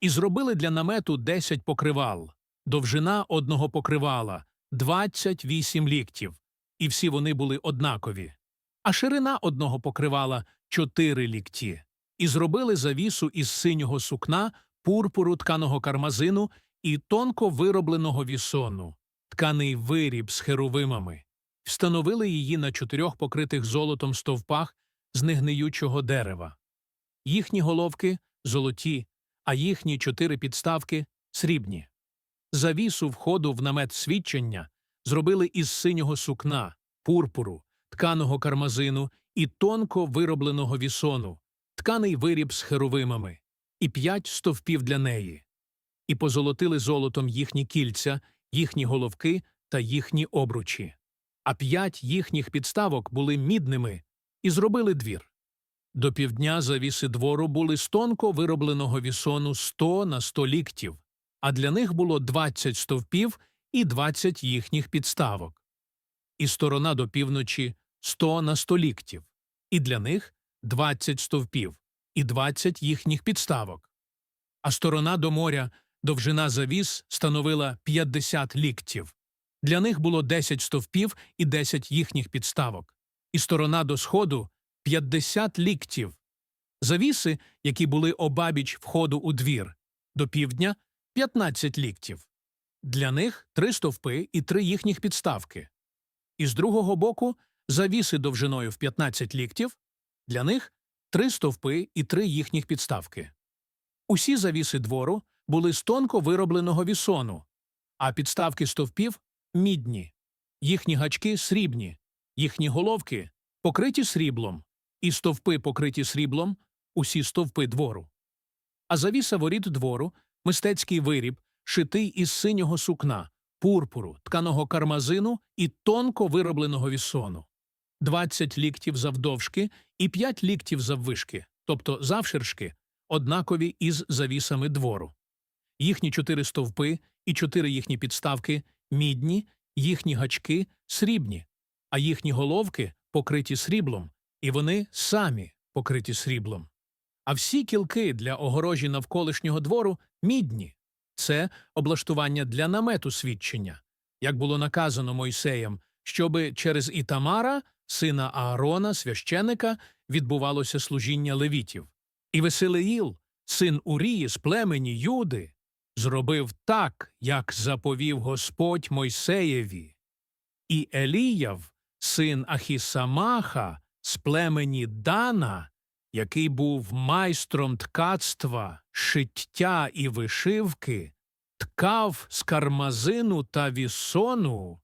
І зробили для намету десять покривал, довжина одного покривала двадцять вісім ліктів, і всі вони були однакові, а ширина одного покривала чотири лікті. І зробили завісу із синього сукна, пурпуру тканого кармазину і тонко виробленого вісону, тканий виріб з херувимами. Встановили її на чотирьох покритих золотом стовпах з негниючого дерева. Їхні головки золоті, а їхні чотири підставки срібні. Завісу входу в намет свідчення зробили із синього сукна, пурпуру, тканого кармазину і тонко виробленого вісону, тканий виріб з херовимами, і п'ять стовпів для неї. І позолотили золотом їхні кільця, їхні головки та їхні обручі. А п'ять їхніх підставок були мідними, і зробили двір. До півдня завіси двору були з тонко виробленого вісону сто на сто ліктів, а для них було двадцять стовпів і двадцять їхніх підставок. І сторона до півночі сто на сто ліктів, і для них двадцять стовпів і двадцять їхніх підставок. А сторона до моря, довжина завіс становила п'ятдесят ліктів. Для них було десять стовпів і десять їхніх підставок, і сторона до сходу п'ятдесят ліктів. Завіси, які були обабіч входу у двір, до півдня п'ятнадцять ліктів. Для них три стовпи і три їхніх підставки. І з другого боку завіси довжиною в 15 ліктів, для них три стовпи і три їхніх підставки. Усі завіси двору були з тонко виробленого вісону, а підставки стовпів мідні, їхні гачки срібні, їхні головки покриті сріблом, і стовпи покриті сріблом, усі стовпи двору. А завіса воріт двору мистецький виріб, шитий із синього сукна, пурпуру, тканого кармазину і тонко виробленого вісону. Двадцять ліктів завдовжки і п'ять ліктів заввишки, тобто завширшки, однакові із завісами двору. Їхні чотири стовпи і чотири їхні підставки мідні, їхні гачки срібні, а їхні головки покриті сріблом, і вони самі покриті сріблом. А всі кілки для огорожі навколишнього двору мідні. Це облаштування для намету свідчення, як було наказано Мойсеєм, щоби через Ітамара, сина Аарона, священика, відбувалося служіння левітів. І Веселеїл, син Урії з племені Юди, зробив так, як заповів Господь Мойсеєві. І Еліяв, син Ахісамаха, з племені Дана, який був майстром ткацтва, шиття і вишивки, ткав з кармазину та вісону